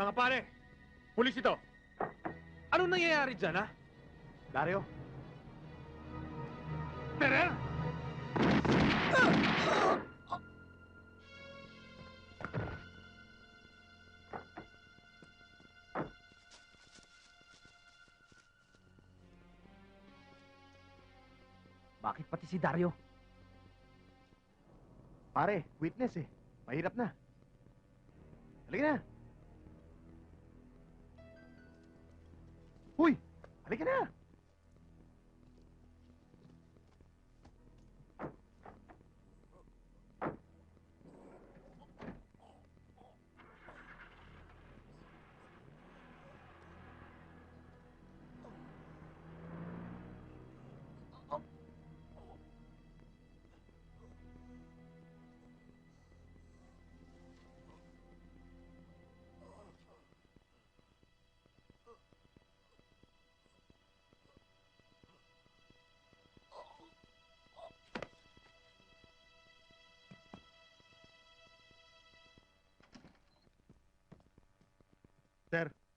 Mga pare, pulis ito. Ano nangyayari dyan, ha? Dario, Terer! Bakit pati si Dario? pare, witness eh. Mahirap na. Halika na. Huy! Halika na!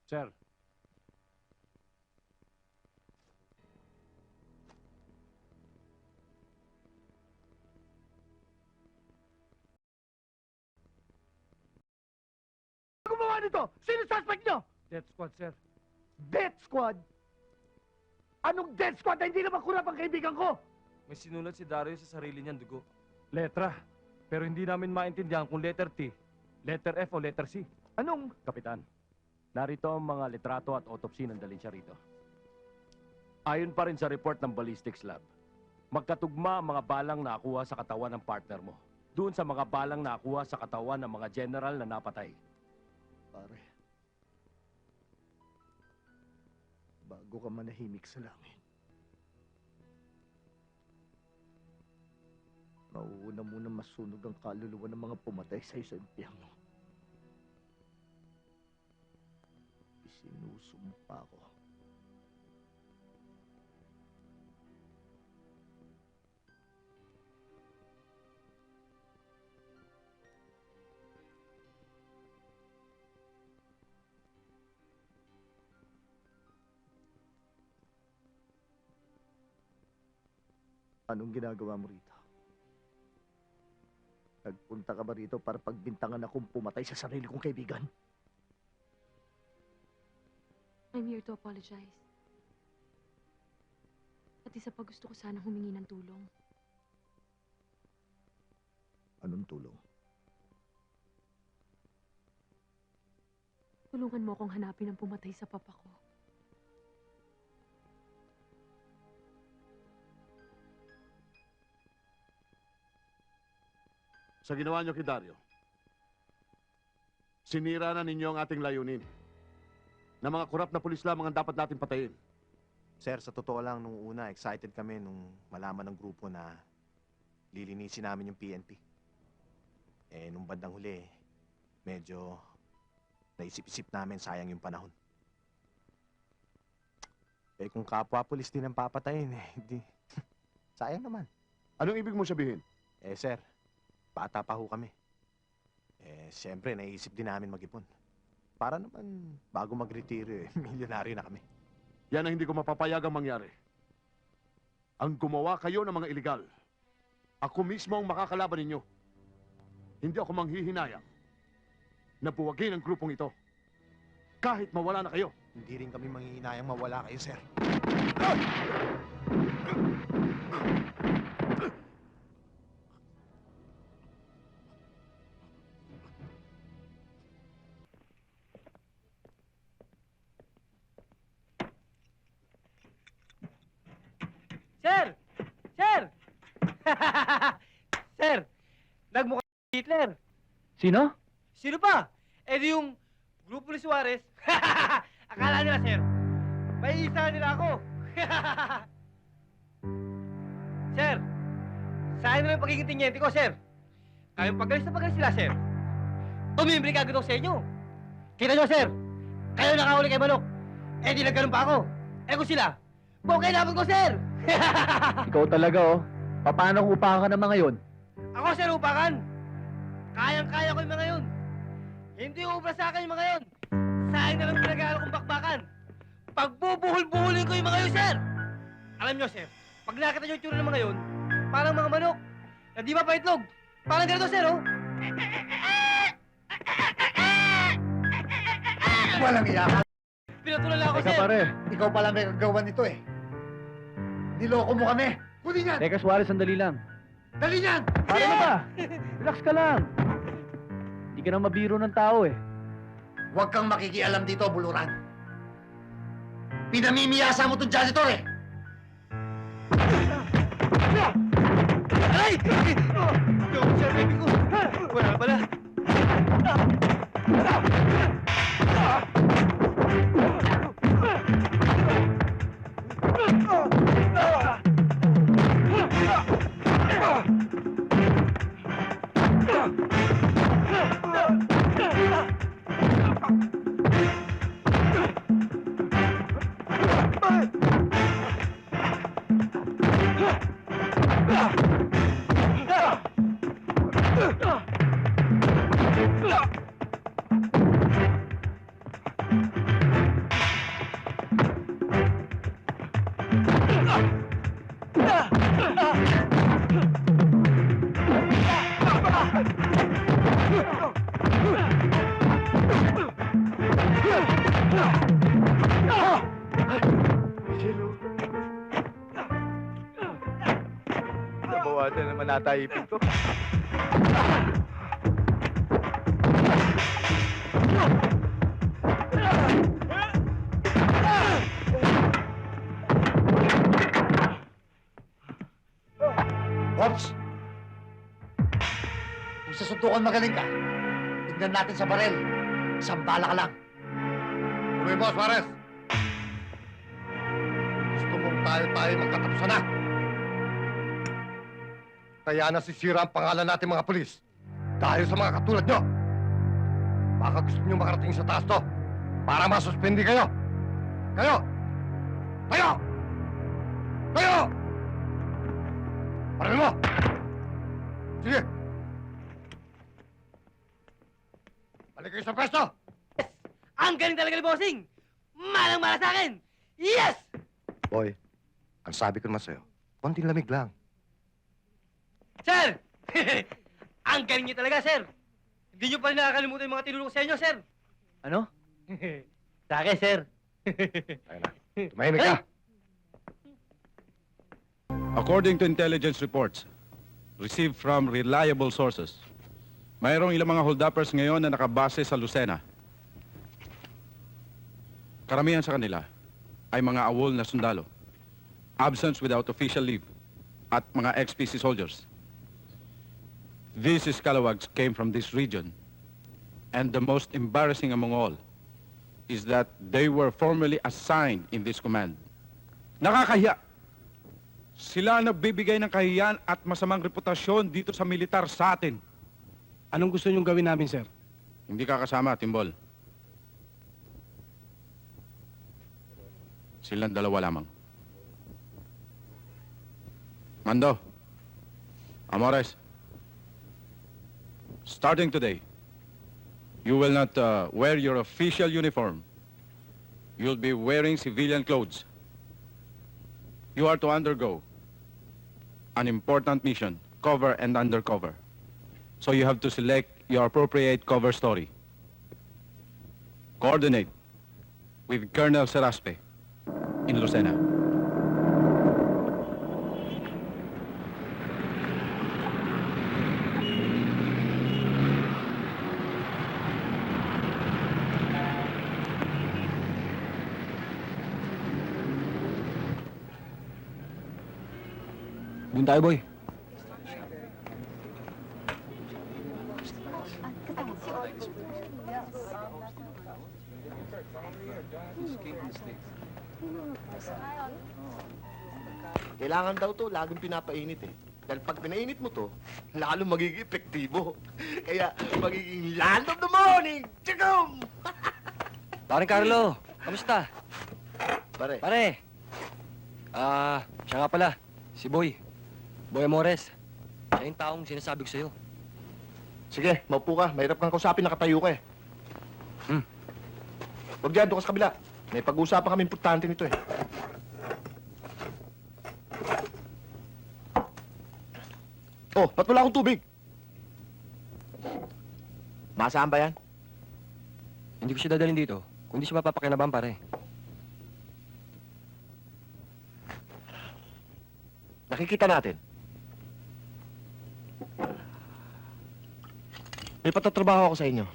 Sir. Ano gumawa nito? Sino suspect nyo? Death squad, sir. Death Squad? Anong Death Squad na hindi naman kurap ang kaibigan ko? May sinulat si Dario sa sarili niyang dugo. Letra. Pero hindi namin maintindihan kung letter T, letter F o letter C. Anong? Kapitan, narito ang mga litrato at autopsy ng siya rito. Ayon pa rin sa report ng ballistics lab, magkatugma ang mga balang nakuha sa katawan ng partner mo. Doon sa mga balang nakuha sa katawan ng mga general na napatay. Pare. Bago ka manahimik sa langit. Mauuna muna masunog ang kaluluwa ng mga pumatay sa sa impyerno. Isinusumpa ko. Anong ginagawa mo rito? Nagpunta ka ba rito para pagbintangan akong pumatay sa sarili kong kaibigan? I'm here to apologize. At isa pa gusto ko sana humingi ng tulong. Anong tulong? Tulungan mo akong hanapin ang pumatay sa papa ko. sa ginawa niyo kay Dario. Sinira na ninyo ang ating layunin. Na mga kurap na pulis lamang ang dapat natin patayin. Sir, sa totoo lang, nung una, excited kami nung malaman ng grupo na lilinisin namin yung PNP. Eh, nung bandang huli, medyo naisip-isip namin sayang yung panahon. Eh, kung kapwa pulis din ang papatayin, eh, hindi. sayang naman. Anong ibig mo sabihin? Eh, sir, bata pa ho kami. Eh, siyempre, naisip din namin mag-ipon. Para naman, bago mag-retiro, eh, milyonaryo na kami. Yan ang hindi ko mapapayagang mangyari. Ang gumawa kayo ng mga iligal. Ako mismo ang makakalaban ninyo. Hindi ako manghihinayang na buwagin ang grupong ito. Kahit mawala na kayo. Hindi rin kami manghihinayang mawala kayo, sir. Sir! Sir! Nagmukha si Hitler. Sino? Sino pa? Eh di yung grupo ni Suarez. Akala nila, sir. May isa nila ako. sir! Sayang naman yung pagiging tinyente ko, sir. Kayong pagalis na pagalis sila, sir. Tumimbre ka agad ako sa inyo. Kita nyo, sir. Kayo nakahuli kay Manok. Eh di nagganun pa ako. Eh kung sila, bukay namin ko, sir. Ikaw talaga, oh. Paano kung upakan ka naman ngayon? Ako, sir, upakan. Kayang-kaya ko yung mga yun. Hindi ubra sa akin yung mga yun. Sayang na lang pinag-aaral kong bakbakan. Pagbubuhol-buhulin ko yung mga yun, sir! Alam nyo, sir, pag nakita nyo yung tsura ng mga yun, parang mga manok. Na di ba paitlog? Parang ganito, sir, oh. Walang iya ka. Pinatulan lang ako, Teka sir. pare. Ikaw pala may kagawa nito eh. Niloko mo kami. Kunin yan! Teka Suarez, sandali lang. Dali yan! Pare na ba? Relax ka lang. Hindi ka na mabiro ng tao eh. Huwag kang makikialam dito, buluran. Pinamimiyasa mo itong janitor eh! Aray! Yung sir, baby ko. Wala pala. What? Naman nata ipin ko. Pops! Kung sa suntukan magaling ka, tignan natin sa barel. Isang bala ka lang. Tuloy mo, Suarez! Gusto mong tayo-tayo magkatapusan na? Kaya nasisira ang pangalan natin mga polis. Dahil sa mga katulad nyo. Baka gusto nyo makarating sa taas to para masuspindi kayo. Kayo! Kayo! Kayo! Parin mo! Sige! Balik kayo sa pwesto! Ang galing talaga ni Bossing! Malang-mala sa akin! Yes! Boy, ang sabi ko naman sa'yo, konting lamig lang. Sir! Ang galing niyo talaga, sir! Hindi niyo pa rin nakakalimutan yung mga tinulong ko sa inyo, sir! Ano? sa akin, sir! Tumahimik ka! According to intelligence reports received from reliable sources, mayroong ilang mga hold-uppers ngayon na nakabase sa Lucena. Karamihan sa kanila ay mga awol na sundalo, absence without official leave, at mga ex-PC soldiers. These scalawags came from this region, and the most embarrassing among all is that they were formally assigned in this command. Nakakahiya! Sila nagbibigay ng kahiyan at masamang reputasyon dito sa militar sa atin. Anong gusto niyong gawin namin, sir? Hindi ka kasama, Timbol. Silang dalawa lamang. Mando. Amores. Starting today, you will not uh, wear your official uniform. You'll be wearing civilian clothes. You are to undergo an important mission, cover and undercover. So you have to select your appropriate cover story. Coordinate with Colonel Seraspe in Lucena. Doon tayo, boy. Kailangan daw to, laging pinapainit eh. Dahil pag pinainit mo to, lalo magiging epektibo. Kaya magiging land of the morning! Chagum! Paring Carlo, kamusta? Pare, Pare! Ah, siya nga pala, si Boy. Boy Amores. Siya yung taong sinasabi ko sa'yo. sige, maupo ka. Mahirap kang kausapin, nakatayo ka eh. Huwag dyan, doon ka sa kabila. May pag-uusapan kami importante nito eh. Oh, ba't wala akong tubig? Masaan ba yan? Hindi ko siya dadalhin dito. Kung di siya mapapakinaban, pare. Nakikita natin. May patatrabaho ako sa inyo.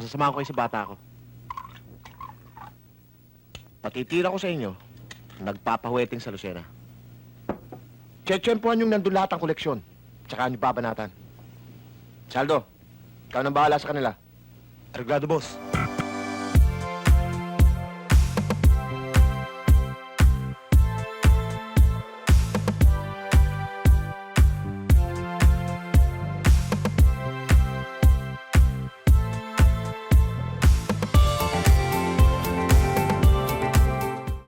Pasasamahan ko kayo sa bata ko. Patitira ko sa inyo, nagpapahuweting sa Lucena. Tsetsempuhan yung nandun lahat ang koleksyon. Tsaka yung babanatan. Saldo, ikaw nang bahala sa kanila. Arreglado, boss.